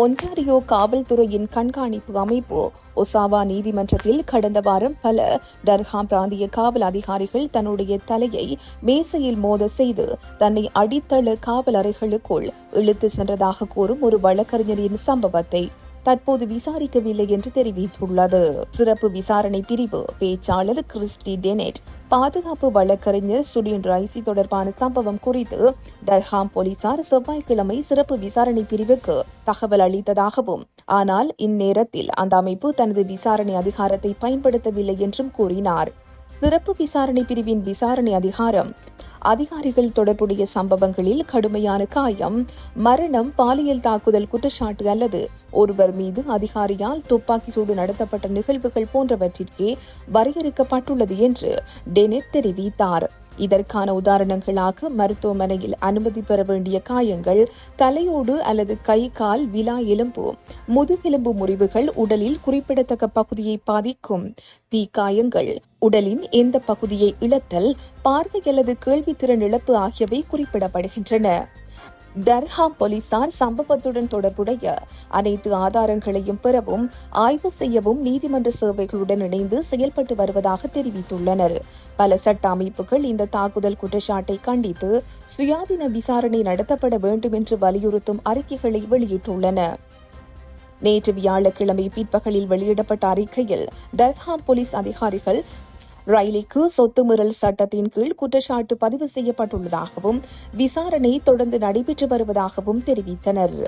Ontario காவல்துறையின் கண்காணிப்பு அமைப்பு. ஒசாவா நீதிமன்றத்தில் கடந்த வாரம் பல டர்ஹாம் பிராந்திய காவல் அதிகாரிகள் தன்னுடைய தலையை மேசையில் மோத செய்து தன்னை அடித்தள காவல் அறைகளுக்குள் இழுத்து சென்றதாக கூறும் ஒரு வழக்கறிஞரின் சம்பவத்தை தற்போது விசாரிக்கவில்லை என்று தெரிவித்துள்ளது. சிறப்பு விசாரணை பிரிவு பேச்சாளர் கிறிஸ்டி டெனெட் பாதுகாப்பு வழக்கறிஞர் சுடின் ரைசி தொடர்பான சம்பவம் குறித்து டர்ஹாம் போலீசார் செவ்வாய்க்கிழமை சிறப்பு விசாரணை பிரிவுக்கு தகவல் அளித்ததாகவும் ஆனால் இந்நேரத்தில் அந்த அமைப்பு தனது விசாரணை அதிகாரத்தை பயன்படுத்தவில்லை என்றும் கூறினார். சிறப்பு விசாரணை பிரிவின் விசாரணை அதிகாரம் அதிகாரிகள் தொடர்புடைய சம்பவங்களில் கடுமையான காயம் மரணம் பாலியல் தாக்குதல் குற்றச்சாட்டு அல்லது ஒருவர் மீது அதிகாரியால் துப்பாக்கி சூடு நடத்தப்பட்ட நிகழ்வுகள் போன்றவற்றிற்கே வரையறுக்கப்பட்டுள்ளது என்று டெனெட் தெரிவித்தார். இதற்கான உதாரணங்களாக மருத்துவமனையில் அனுமதி பெற வேண்டிய காயங்கள் தலையோடு அல்லது கை கால் விலா எலும்பு முதுகெலும்பு முறிவுகள் உடலில் குறிப்பிடத்தக்க பகுதியை பாதிக்கும். தீக்காயங்கள் உடலின் எந்த பகுதியை இழத்தல் பார்வை அல்லது கேள்வித்திறன் இழப்பு ஆகியவை குறிப்பிடப்படுகின்றன. தர்ஹா போலீசார் சம்பவத்துடன் தொடர்புடைய அனைத்து ஆதாரங்களையும் பெறவும் ஆய்வு செய்யவும் நீதிமன்ற சேவைகளுடன் இணைந்து செயல்பட்டு வருவதாக தெரிவித்துள்ளனர். பல சட்ட அமைப்புகள் இந்த தாக்குதல் குற்றச்சாட்டை கண்டித்து சுயாதீன விசாரணை நடத்தப்பட வேண்டும் என்று வலியுறுத்தும் அறிக்கைகளை வெளியிட்டுள்ளன. நேற்று வியாழக்கிழமை பிற்பகலில் வெளியிடப்பட்ட அறிக்கையில் டர்ஹாம் போலீஸ் அதிகாரிகள் ரயிலிக்கு சொத்து மீறல் சட்டத்தின் கீழ் குற்றச்சாட்டு பதிவு செய்யப்பட்டுள்ளதாகவும் விசாரணை தொடர்ந்து நடைபெற்று வருவதாகவும் தெரிவித்தனர்.